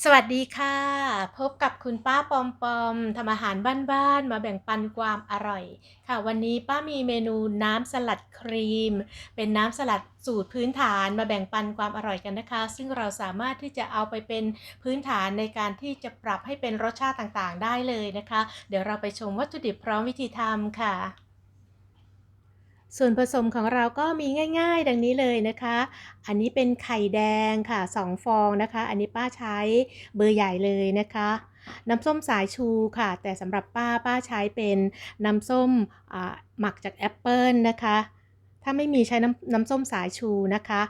สวัสดีค่ะ พบกับคุณป้าปอมปอมทำอาหารบ้านๆมาแบ่งปันความอร่อย ค่ะ วันนี้ป้ามีเมนูน้ำสลัดครีม เป็นน้ำสลัดสูตรพื้นฐานมาแบ่งปันความอร่อยกันนะคะ ซึ่งเราสามารถที่จะเอาไปเป็นพื้นฐานในการที่จะปรับให้เป็นรสชาติต่างๆ ได้เลยนะคะ เดี๋ยวเราไปชมวัตถุดิบพร้อมวิธีทำค่ะ ส่วนผสมของเราก็มีง่าย ๆ ดังนี้เลยนะคะ อันนี้เป็นไข่แดงค่ะ 2 ฟองนะคะ อันนี้ป้าใช้เบอร์ใหญ่เลยนะคะ น้ำส้มสายชูค่ะ แต่สำหรับป้าป้าใช้เป็นน้ำส้มหมักจากแอปเปิลนะคะ ถ้าไม่มีใช้น้ำน้ำส้มสายชูนะคะ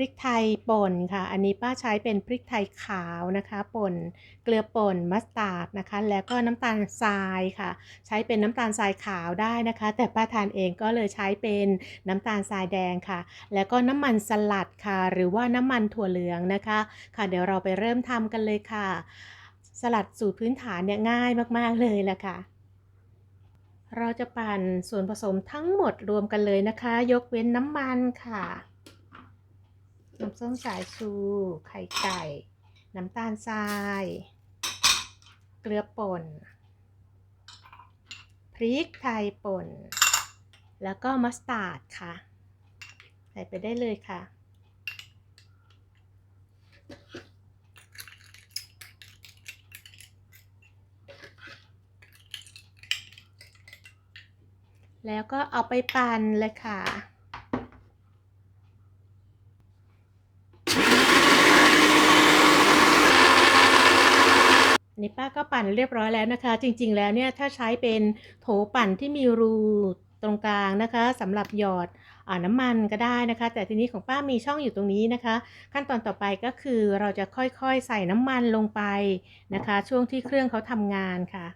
พริกไทยป่นค่ะ อันนี้ป้าใช้เป็นพริกไทยขาวนะคะป่นเกลือป่นมัสตาร์ดนะคะ แล้วก็น้ำตาลทรายค่ะ ใช้เป็นน้ำตาลทรายขาวได้นะคะ แต่ป้าทานเองก็เลยใช้เป็นน้ำตาลทรายแดงค่ะ แล้วก็น้ำมันสลัดค่ะ หรือว่าน้ำมันถั่วเหลืองนะคะ ค่ะ เดี๋ยวเราไปเริ่มทำกันเลยค่ะ สลัดสูตรพื้นฐานเนี่ยง่ายมากๆเลยแหละค่ะเราจะปั่นส่วนผสมทั้งหมดรวมกันเลยนะคะ ยกเว้นน้ำมันค่ะ น้ำส้มสายชู ไข่ไก่ น้ำตาลทราย เกลือป่น พริกไทยป่น แล้วก็มัสตาร์ดค่ะ ใส่ไปได้เลยค่ะแล้วก็เอาไปปั่นเลยค่ะ นี่ป้าก็ปั่นเรียบร้อยแล้วนะคะ จริง ๆ แล้วเนี่ยถ้าใช้เป็นโถปั่นที่มีรูตรงกลางนะคะสำหรับหยอดอน้ำมันก็ได้นะคะ แต่ทีนี้ของป้ามีช่องอยู่ตรงนี้นะคะ ขั้นตอนต่อไปก็คือเราจะค่อยๆใส่น้ำมันลงไปนะคะ ช่วงที่เครื่องเขาทำงานค่ะ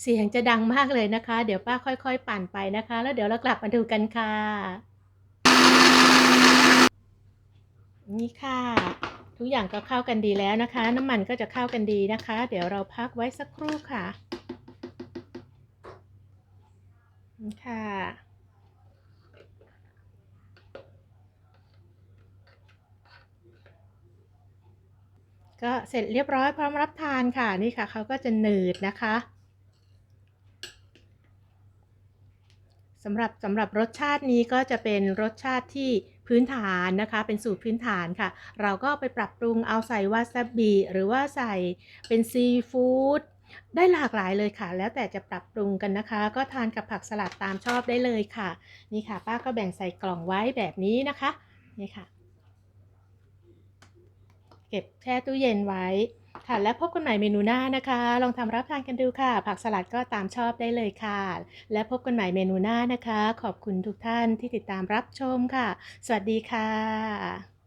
เสียงจะดังมากเลยนะคะ เดี๋ยวป้าค่อย ๆ ปั่นไปนะคะ แล้วเดี๋ยวเรากลับมาดูกันค่ะ นี่ค่ะ ทุกอย่างก็เข้ากันดีแล้วนะคะ น้ำมันก็จะเข้ากันดีนะคะ เดี๋ยวเราพักไว้สักครู่ค่ะนี่ค่ะก็เสร็จเรียบร้อยพร้อมรับทานค่ะนี่ค่ะเขาก็จะหนืดนะคะ สำหรับสำหรับรสชาตินี้ก็จะเป็นรสชาติที่พื้นฐานนะคะ เป็นสูตรพื้นฐานค่ะ เราก็ไปปรับปรุงเอาใส่วาซาบิหรือว่าใส่เป็นซีฟู้ดได้หลากหลายเลยค่ะ แล้วแต่จะปรับปรุงกันนะคะ ก็ทานกับผักสลัดตามชอบได้เลยค่ะ นี่ค่ะ ป้าก็แบ่งใส่กล่องไว้แบบนี้นะคะ นี่ค่ะ เก็บแช่ตู้เย็นไว้ ค่ะและพบกันใหม่เมนูหน้านะคะ ลองทำรับทานกันดูค่ะ ผักสลัดก็ตามชอบได้เลยค่ะ และพบกันใหม่เมนูหน้านะคะ ขอบคุณทุกท่านที่ติดตามรับชมค่ะ สวัสดีค่ะ